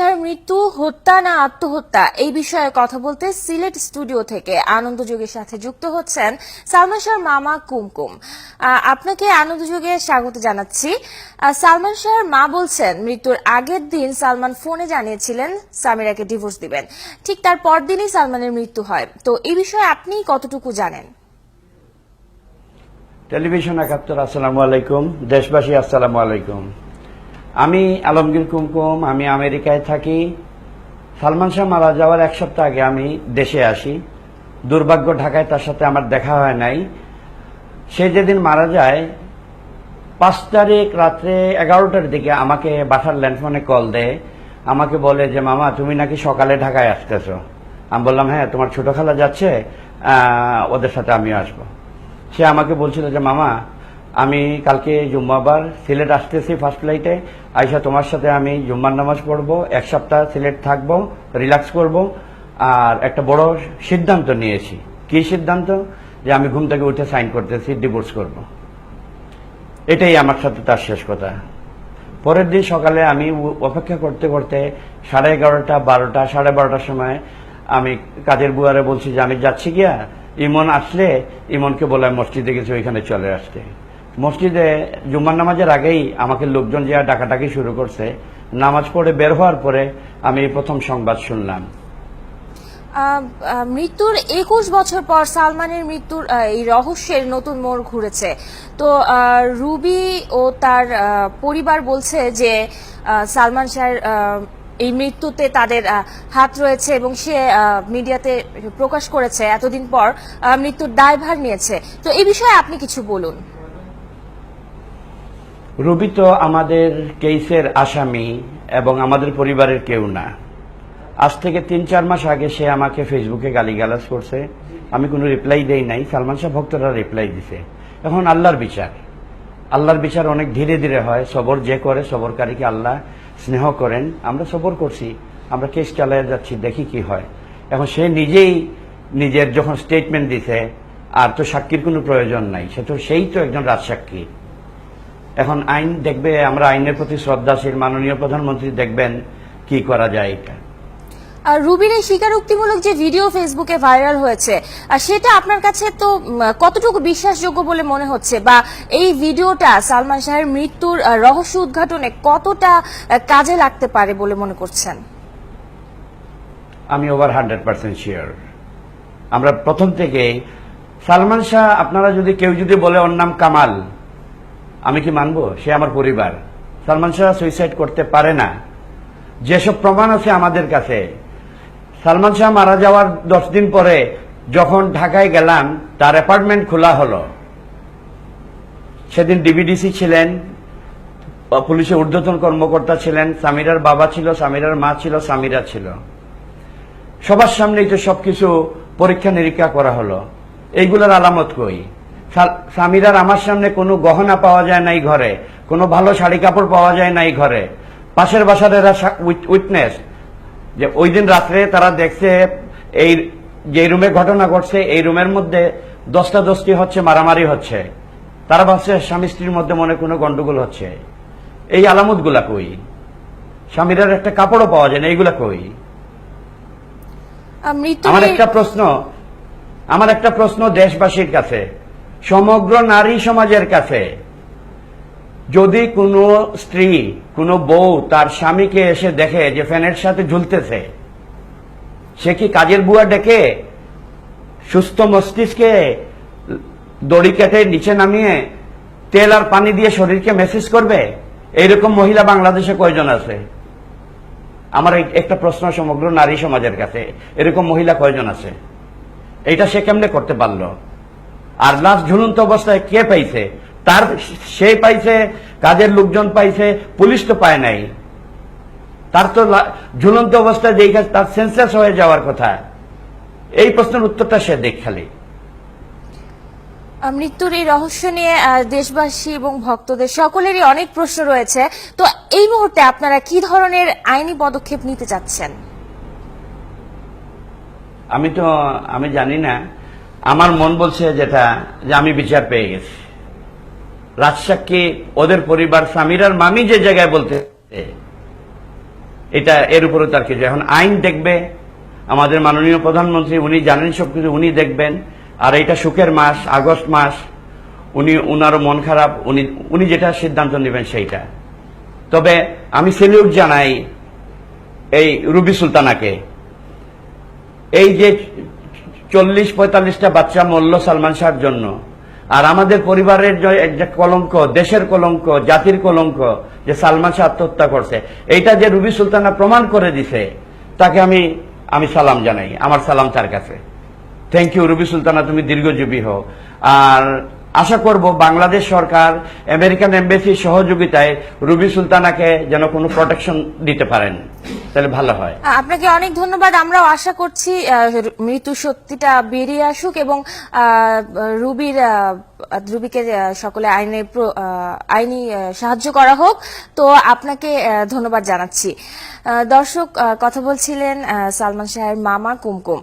তার মৃত্যু, হত্যা না আত্মহত্যা এই বিষয়ে কথা বলতে সিলেট স্টুডিও থেকে আনন্দযোগের সাথে যুক্ত হচ্ছেন সালমান মামা কুমকুম। আপনাকে আনন্দযোগে স্বাগত জানাচ্ছি। সালমান শাহর মা বলছেন, মৃত্যুর আগের দিন সালমান ফোনে জানিয়েছিলেন, সামিরাকে ডিভোর্স দিবেন। ঠিক তার পরদিনই সালমানের মৃত্যু হয়। তো এই বিষয়ে আপনি কতটুকু জানেন? টেলিভিশন একাত্তর, আসসালামু আলাইকুম। দেশবাসী, আসসালামু আলাইকুম। আমি আলমগীর কুমকুম, আমি আমেরিকায় থাকি। সালমান শাহ মারা যাওয়ার এক সপ্তাহ আগে আমি দেশে আসি। দুর্ভাগ্য ঢাকায় তার সাথে আমার দেখা হয় নাই। সে যেদিন মারা যায়, পাঁচ তারিখ রাত্রে এগারোটার দিকে আমাকে বাসার ল্যান্ডফোনে কল দেয়। আমাকে বলে যে, মামা, তুমি নাকি সকালে ঢাকায় আসতেছ? আমি বললাম হ্যাঁ তোমার ছোট খালা যাচ্ছে ওদের সাথে আমিও আসব। সে আমাকে বলছিল যে, মামা আমি কালকে জুম্মাবার সিলেট আসতেছি ফার্স্ট ফ্লাইটে আইসা তোমার সাথে আমি জুম্মার নামাজ পড়ব, এক সপ্তাহ সিলেট থাকব রিল্যাক্স করব, আর একটা বড় সিদ্ধান্ত নিয়েছি। কি সিদ্ধান্ত? যে আমি ঘুম থেকে উঠে সাইন করতেছি ডিভোর্স করব। এটাই আমার সাথে তার শেষ কথা। পরের দিন সকালে আমি অপেক্ষা করতে করতে সাড়ে এগারোটা, বারোটা, সাড়ে বারোটার সময় আমি কাজের বুয়ারে বলছি যে, আমি যাচ্ছি গিয়া, ইমন আসলে ইমনকে বলে মসজিদে গেছে, ওইখানে চলে আসতে। মসজিদে জুম্মার নামাজের আগেই আমাকে লোকজন যে ডাকাডাকি শুরু করছে, নামাজ পড়ে বের হওয়ার পরে আমি প্রথম সংবাদ শুনলাম। মৃত্যুর একুশ বছর পর সালমানের মৃত্যুর এই রহস্যের নতুন মোড় ঘুরেছে। তো রুবি ও তার পরিবার বলছে যে সালমান শাহের এই মৃত্যুতে তাদের হাত রয়েছে এবং সে মিডিয়াতে প্রকাশ করেছে এতদিন পর মৃত্যুর দায়ভার নিয়েছে। তো এই বিষয়ে আপনি কিছু বলুন। রুবি তো আমাদের কেসের আসামি এবং আমাদের পরিবারের কেউ না। আজ থেকে তিন চার মাস আগে সে আমাকে ফেসবুকে গালিগালাজ করছে। আমি কোনো রিপ্লাই দেই নাই। সালমান শাহ ভক্তরা রিপ্লাই দিছে। এখন আল্লাহর বিচার। আল্লাহর বিচার অনেক ধীরে ধীরে হয়। সবর যে করে, সবরকারীকে আল্লাহ স্নেহ করেন। আমরা সবর করছি। আমরা কেস চালিয়ে যাচ্ছি, দেখি কি হয়। এখন সে নিজেই নিজের যখন স্টেটমেন্ট দিছে, আর তো সাক্ষীর কোনো প্রয়োজন নাই। সে তো সেই তো একজন রাজসাক্ষী। এখন আইন দেখবে আমরা আইনের প্রতি শ্রদ্ধাশীল মাননীয় প্রধানমন্ত্রী দেখবেন কি করা যায় এটা। আর রুবির এই স্বীকারোক্তিমূলক যে ভিডিও ফেসবুকে ভাইরাল হয়েছে আর সেটা আপনার কাছে তো কতটুকু বিশ্বাসযোগ্য বলে মনে হচ্ছে? বা এই ভিডিওটা সালমান শাহের মৃত্যুর রহস্য উদ্ঘাটনে কতটা কাজে লাগতে পারে বলে মনে করছেন? আমি ওভার হান্ড্রেড পার্সেন্ট শিওর আমরা প্রথম থেকে সালমান শাহ আপনারা যদি কেউ যদি বলে ওর নাম কামাল আমি কি মানবো? সে আমার পরিবার। সালমান শাহ সুইসাইড করতে পারে না। যেসব প্রমাণ আছে আমাদের কাছে, সালমান শাহ মারা যাওয়ার দশ দিন পরে যখন ঢাকায় গেলাম, তার অ্যাপার্টমেন্ট খোলা হলো। সেদিন ডিবিডিসি ছিলেন পুলিশের ঊর্ধ্বতন কর্মকর্তা ছিলেন, সামিরার বাবা ছিল, সামিরার মা ছিল, সামিরা ছিল। সবার সামনেই তো সবকিছু পরীক্ষা নিরীক্ষা করা হলো। এইগুলোর আলামত কই? সা- সামিরার আমার সামনে কোনো গহনা পাওয়া যায় নাই ঘরে কোনো ভালো শাড়ি কাপড় পাওয়া যায় নাই ঘরে। পাশের বাসার এরা উইটনেস যে ওই দিন রাত্রে তারা দেখছে এই যে রুমে ঘটনা ঘটছে এই রুমের মধ্যে দশটা দশটি হচ্ছে মারামারি হচ্ছে। তারা ভাবছে স্বামী স্ত্রীর মধ্যে মনে কোনো গন্ডগোল হচ্ছে। এই আলামতগুলা কই? স্বামীরার একটা কাপড়ও পাওয়া যায় না এইগুলা কই? আমার একটা প্রশ্ন আমার একটা প্রশ্ন দেশবাসীর কাছে। সমগ্র নারী সমাজের কাছে, যদি কোনো স্ত্রী, কোনো বউ তার স্বামীকে এসে দেখে যে ফ্যানের সাথে ঝুলতেছে, সে কি কাজের বুয়া ডেকে সুস্থ মস্তিষ্কে দড়ি কেটে নিচে নামিয়ে তেল আর পানি দিয়ে শরীরকে মেসেজ করবে? এইরকম মহিলা বাংলাদেশে কয়জন আছে? আমার একটা প্রশ্ন সমগ্র নারী সমাজের কাছে, এরকম মহিলা কয়জন আছে? এটা সে কেমনে করতে পারল? আর লাস্ট ঝুলন্ত অবস্থায় কে পাইছে? তার সে পাইছে কাজের লোকজন পাইছে পুলিশ তো পায় নাই। তার তো ঝুলন্ত অবস্থায় যেই কাজ তার সেন্সেস হয়ে যাওয়ার কথা। এই প্রশ্নের উত্তরটা সে দেখ খালি। মৃত্যুর এই রহস্য নিয়ে দেশবাসী এবং ভক্তদের সকলেরই অনেক প্রশ্ন রয়েছে। তো এই মুহূর্তে আপনারা কি ধরনের আইনি পদক্ষেপ নিতে চাচ্ছেন? আমি তো আমি জানি না। আমার মন বলছে যেটা, যে আমি বিচার পেয়ে গেছি। রাজসাক্ষী, ওদের পরিবার স্বামীরার মামি যে জায়গায় বলতে এটা এর উপরে তার কিছু। এখন আইন দেখবে, আমাদের মাননীয় প্রধানমন্ত্রী, উনি জানেন সবকিছু উনি দেখবেন। আর এটা সুখের মাস, আগস্ট মাস, উনি, উনারও মন খারাপ, উনি উনি যেটা সিদ্ধান্ত নেবেন সেইটা। তবে আমি সেলিউট জানাই এই রুবি সুলতানাকে। এই যে চল্লিশ পঁয়তাল্লিশটা বাচ্চা মরল সালমান শাহর জন্য। আর আমাদের পরিবারের যে একটা কলঙ্ক, দেশের কলঙ্ক, জাতির কলঙ্ক, যে সালমান শাহ আত্মহত্যা করছে, এইটা যে রুবি সুলতানা প্রমাণ করে দিছে, তাকে আমি আমি সালাম জানাই। আমার সালাম তার কাছে। থ্যাংক ইউ রুবি সুলতানা, তুমি দীর্ঘজীবী হও। আর আশা করব বাংলাদেশ সরকার, আমেরিকান এমবেসির সহযোগিতায় রুবি সুলতানাকে যেন কোনো প্রোটেকশন দিতে পারেন। তাহলে ভালো হয়। আপনাকে অনেক ধন্যবাদ। আমরাও আশা করছি মৃত্যু সত্যিটা বেরিয়ে আসুক এবং রুবির রুবিকে সকলে আইনে আইনি সাহায্য করা হোক। তো আপনাকে ধন্যবাদ জানাচ্ছি। দর্শক কথা বলছিলেন সালমান শাহের মামা কুমকুম।